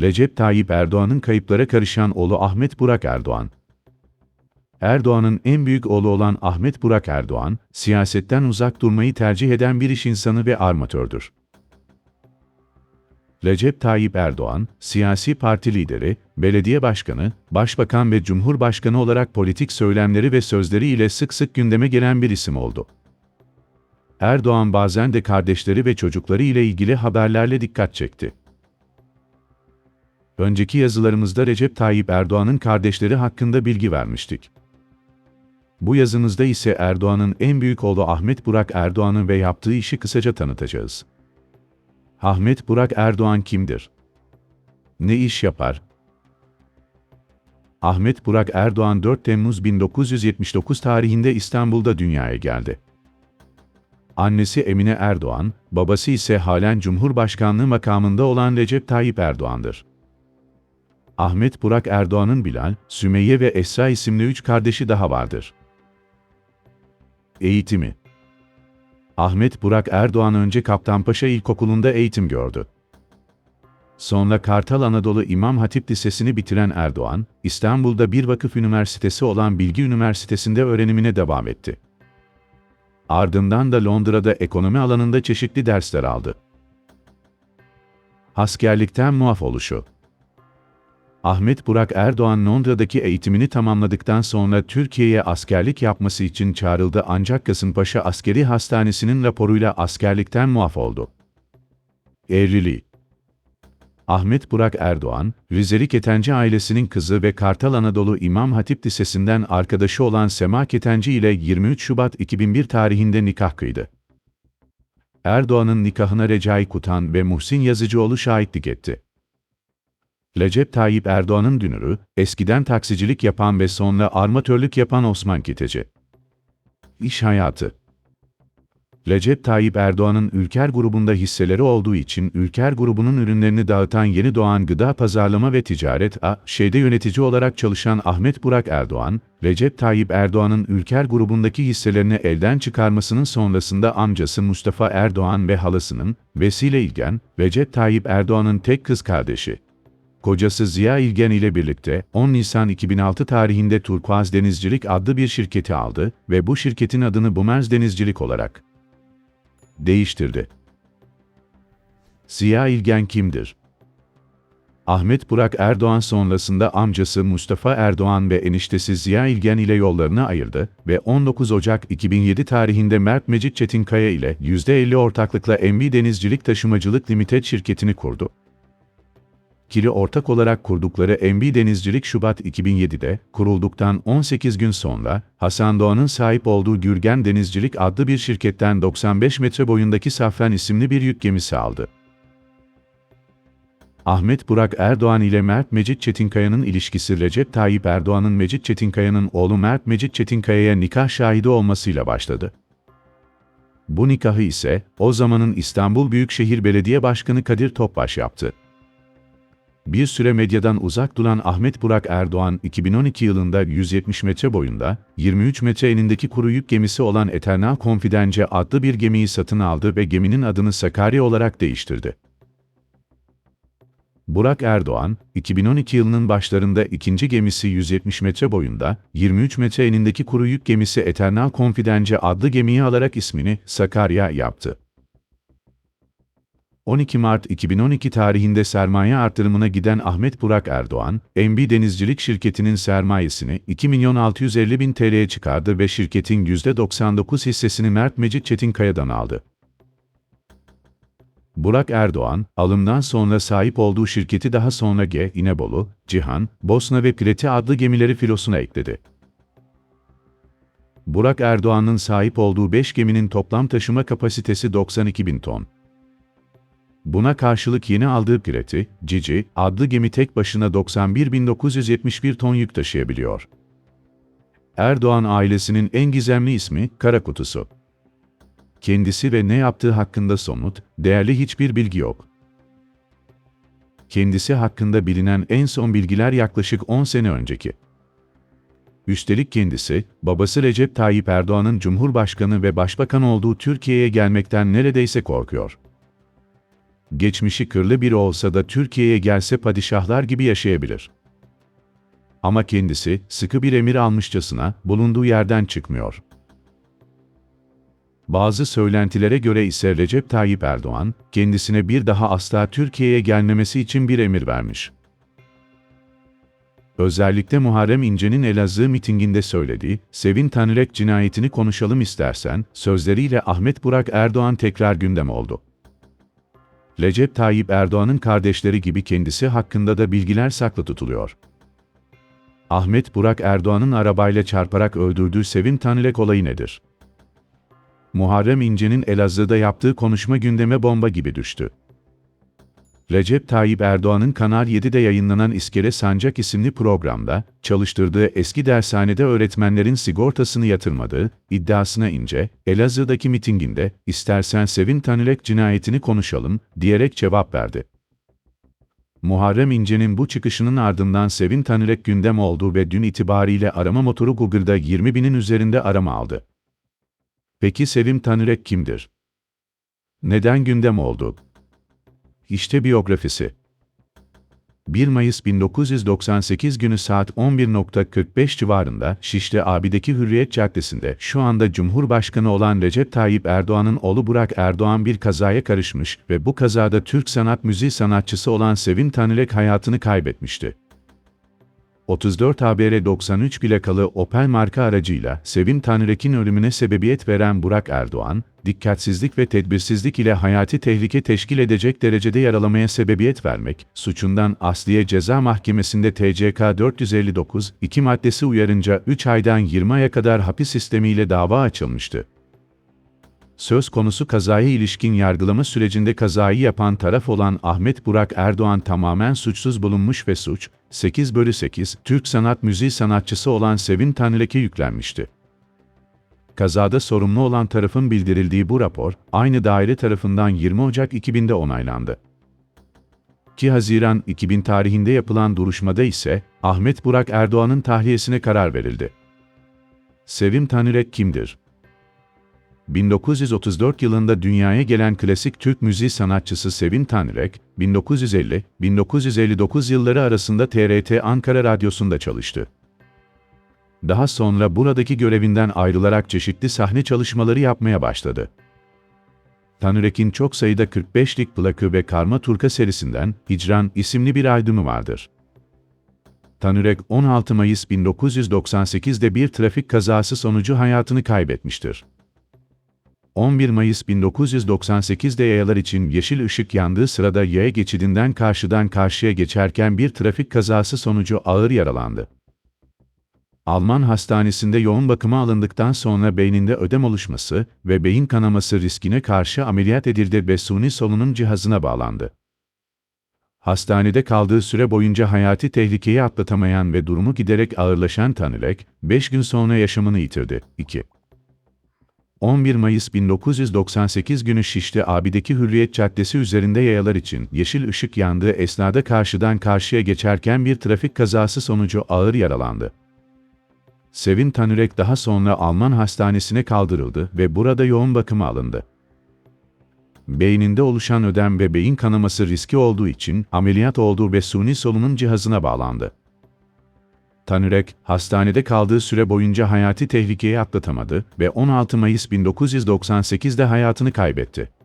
Recep Tayyip Erdoğan'ın kayıplara karışan oğlu Ahmet Burak Erdoğan. Erdoğan'ın en büyük oğlu olan Ahmet Burak Erdoğan, siyasetten uzak durmayı tercih eden bir iş insanı ve armatördür. Recep Tayyip Erdoğan, siyasi parti lideri, belediye başkanı, başbakan ve cumhurbaşkanı olarak politik söylemleri ve sözleri ile sık sık gündeme gelen bir isim oldu. Erdoğan bazen de kardeşleri ve çocukları ile ilgili haberlerle dikkat çekti. Önceki yazılarımızda Recep Tayyip Erdoğan'ın kardeşleri hakkında bilgi vermiştik. Bu yazımızda ise Erdoğan'ın en büyük oğlu Ahmet Burak Erdoğan'ı ve yaptığı işi kısaca tanıtacağız. Ahmet Burak Erdoğan kimdir? Ne iş yapar? Ahmet Burak Erdoğan 4 Temmuz 1979 tarihinde İstanbul'da dünyaya geldi. Annesi Emine Erdoğan, babası ise halen Cumhurbaşkanlığı makamında olan Recep Tayyip Erdoğan'dır. Ahmet Burak Erdoğan'ın Bilal, Sümeyye ve Esra isimli üç kardeşi daha vardır. Eğitimi Ahmet Burak Erdoğan önce Kaptanpaşa İlkokulu'nda eğitim gördü. Sonra Kartal Anadolu İmam Hatip Lisesi'ni bitiren Erdoğan, İstanbul'da bir vakıf üniversitesi olan Bilgi Üniversitesi'nde öğrenimine devam etti. Ardından da Londra'da ekonomi alanında çeşitli dersler aldı. Askerlikten muaf oluşu Ahmet Burak Erdoğan Londra'daki eğitimini tamamladıktan sonra Türkiye'ye askerlik yapması için çağrıldı ancak Kasımpaşa Askeri Hastanesi'nin raporuyla askerlikten muaf oldu. Evliliği Ahmet Burak Erdoğan, Rizeli Ketenci ailesinin kızı ve Kartal Anadolu İmam Hatip Lisesi'nden arkadaşı olan Sema Ketenci ile 23 Şubat 2001 tarihinde nikah kıydı. Erdoğan'ın nikahına Recai Kutan ve Muhsin Yazıcıoğlu şahitlik etti. Recep Tayyip Erdoğan'ın dünürü, eskiden taksicilik yapan ve sonra armatörlük yapan Osman Kiteci. İş hayatı Recep Tayyip Erdoğan'ın Ülker grubunda hisseleri olduğu için Ülker grubunun ürünlerini dağıtan Yeni Doğan Gıda Pazarlama ve Ticaret A.Ş'de yönetici olarak çalışan Ahmet Burak Erdoğan, Recep Tayyip Erdoğan'ın Ülker grubundaki hisselerini elden çıkarmasının sonrasında amcası Mustafa Erdoğan ve halasının, Vesile İlgen, Recep Tayyip Erdoğan'ın tek kız kardeşi, kocası Ziya İlgen ile birlikte 10 Nisan 2006 tarihinde Turkuaz Denizcilik adlı bir şirketi aldı ve bu şirketin adını Bumerz Denizcilik olarak değiştirdi. Ziya İlgen kimdir? Ahmet Burak Erdoğan sonrasında amcası Mustafa Erdoğan ve eniştesi Ziya İlgen ile yollarını ayırdı ve 19 Ocak 2007 tarihinde Mert Mecit Çetinkaya ile %50 ortaklıkla MB Denizcilik Taşımacılık Limited şirketini kurdu. Kili ortak olarak kurdukları MB Denizcilik Şubat 2007'de, kurulduktan 18 gün sonra, Hasan Doğan'ın sahip olduğu Gürgen Denizcilik adlı bir şirketten 95 metre boyundaki Safran isimli bir yük gemisi aldı. Ahmet Burak Erdoğan ile Mert Mecit Çetinkaya'nın ilişkisi Recep Tayyip Erdoğan'ın Mecit Çetinkaya'nın oğlu Mert Mecit Çetinkaya'ya nikah şahidi olmasıyla başladı. Bu nikahı ise, o zamanın İstanbul Büyükşehir Belediye Başkanı Kadir Topbaş yaptı. Bir süre medyadan uzak duran Ahmet Burak Erdoğan, 2012 yılında 170 metre boyunda, 23 metre enindeki kuru yük gemisi olan Eternal Confidence adlı bir gemiyi satın aldı ve geminin adını Sakarya olarak değiştirdi. Burak Erdoğan, 2012 yılının başlarında ikinci gemisi 170 metre boyunda, 23 metre enindeki kuru yük gemisi Eternal Confidence adlı gemiyi alarak ismini Sakarya yaptı. 12 Mart 2012 tarihinde sermaye artırımına giden Ahmet Burak Erdoğan, MB Denizcilik şirketinin sermayesini 2 milyon 650 bin TL'ye çıkardı ve şirketin %99 hissesini Mert Mecit Çetinkaya'dan aldı. Burak Erdoğan, alımdan sonra sahip olduğu şirketi daha sonra G, İnebolu, Cihan, Bosna ve Pleti adlı gemileri filosuna ekledi. Burak Erdoğan'ın sahip olduğu 5 geminin toplam taşıma kapasitesi 92 bin ton. Buna karşılık yeni aldığı Pireti, Cici, adlı gemi tek başına 91.971 ton yük taşıyabiliyor. Erdoğan ailesinin en gizemli ismi Kara Kutusu. Kendisi ve ne yaptığı hakkında somut, değerli hiçbir bilgi yok. Kendisi hakkında bilinen en son bilgiler yaklaşık 10 sene önceki. Üstelik kendisi, babası Recep Tayyip Erdoğan'ın Cumhurbaşkanı ve Başbakan olduğu Türkiye'ye gelmekten neredeyse korkuyor. Geçmişi kırlı biri olsa da Türkiye'ye gelse padişahlar gibi yaşayabilir. Ama kendisi sıkı bir emir almışçasına bulunduğu yerden çıkmıyor. Bazı söylentilere göre ise Recep Tayyip Erdoğan, kendisine bir daha asla Türkiye'ye gelmemesi için bir emir vermiş. Özellikle Muharrem İnce'nin Elazığ mitinginde söylediği, Sevin Tanrek cinayetini konuşalım istersen, sözleriyle Ahmet Burak Erdoğan tekrar gündem oldu. Recep Tayyip Erdoğan'ın kardeşleri gibi kendisi hakkında da bilgiler saklı tutuluyor. Ahmet Burak Erdoğan'ın arabayla çarparak öldürdüğü Sevin Tanrek olayı nedir? Muharrem İnce'nin Elazığ'da yaptığı konuşma gündeme bomba gibi düştü. Recep Tayyip Erdoğan'ın Kanal 7'de yayınlanan İskele Sancak isimli programda, çalıştırdığı eski dershanede öğretmenlerin sigortasını yatırmadığı iddiasına ince, Elazığ'daki mitinginde, istersen Sevin Tanilek cinayetini konuşalım, diyerek cevap verdi. Muharrem İnce'nin bu çıkışının ardından Sevin Tanilek gündem oldu ve dün itibariyle arama motoru Google'da 20 binin üzerinde arama aldı. Peki Sevim Tanirek kimdir? Neden gündem oldu? İşte biyografisi. 1 Mayıs 1998 günü saat 11.45 civarında Şişli Abi'deki Hürriyet Caddesi'nde şu anda Cumhurbaşkanı olan Recep Tayyip Erdoğan'ın oğlu Burak Erdoğan bir kazaya karışmış ve bu kazada Türk sanat müziği sanatçısı olan Sevim Tanilek hayatını kaybetmişti. 34 ABR 93 plakalı Opel marka aracıyla Sevim Tanrek'in ölümüne sebebiyet veren Burak Erdoğan, dikkatsizlik ve tedbirsizlik ile hayati tehlike teşkil edecek derecede yaralamaya sebebiyet vermek, suçundan Asliye Ceza Mahkemesi'nde TCK 459, 2 maddesi uyarınca 3 aydan 20 aya kadar hapis sistemiyle dava açılmıştı. Söz konusu kazaya ilişkin yargılama sürecinde kazayı yapan taraf olan Ahmet Burak Erdoğan tamamen suçsuz bulunmuş ve suç, 8 bölü 8, Türk sanat müziği sanatçısı olan Sevin Tanilek'e yüklenmişti. Kazada sorumlu olan tarafın bildirildiği bu rapor, aynı daire tarafından 20 Ocak 2000'de onaylandı. 2 Haziran 2000 tarihinde yapılan duruşmada ise, Ahmet Burak Erdoğan'ın tahliyesine karar verildi. Sevim Tanilek kimdir? 1934 yılında dünyaya gelen klasik Türk müziği sanatçısı Sevin Tanrek, 1950-1959 yılları arasında TRT Ankara Radyosu'nda çalıştı. Daha sonra buradaki görevinden ayrılarak çeşitli sahne çalışmaları yapmaya başladı. Tanrek'in çok sayıda 45'lik plakı ve karma turka serisinden Hicran isimli bir albümü vardır. Tanrek 16 Mayıs 1998'de bir trafik kazası sonucu hayatını kaybetmiştir. 11 Mayıs 1998'de yayalar için yeşil ışık yandığı sırada yaya geçidinden karşıdan karşıya geçerken bir trafik kazası sonucu ağır yaralandı. Alman hastanesinde yoğun bakıma alındıktan sonra beyninde ödem oluşması ve beyin kanaması riskine karşı ameliyat edildi ve suni solunum cihazına bağlandı. Hastanede kaldığı süre boyunca hayati tehlikeyi atlatamayan ve durumu giderek ağırlaşan Tanilek, 5 gün sonra yaşamını yitirdi. 2. 11 Mayıs 1998 günü Şişli Abi'deki Hürriyet Caddesi üzerinde yayalar için yeşil ışık yandığı esnada karşıdan karşıya geçerken bir trafik kazası sonucu ağır yaralandı. Sevin Tanürek daha sonra Alman hastanesine kaldırıldı ve burada yoğun bakıma alındı. Beyninde oluşan ödem ve beyin kanaması riski olduğu için ameliyat oldu ve suni solunum cihazına bağlandı. Tanürek, hastanede kaldığı süre boyunca hayati tehlikeyi atlatamadı ve 16 Mayıs 1998'de hayatını kaybetti.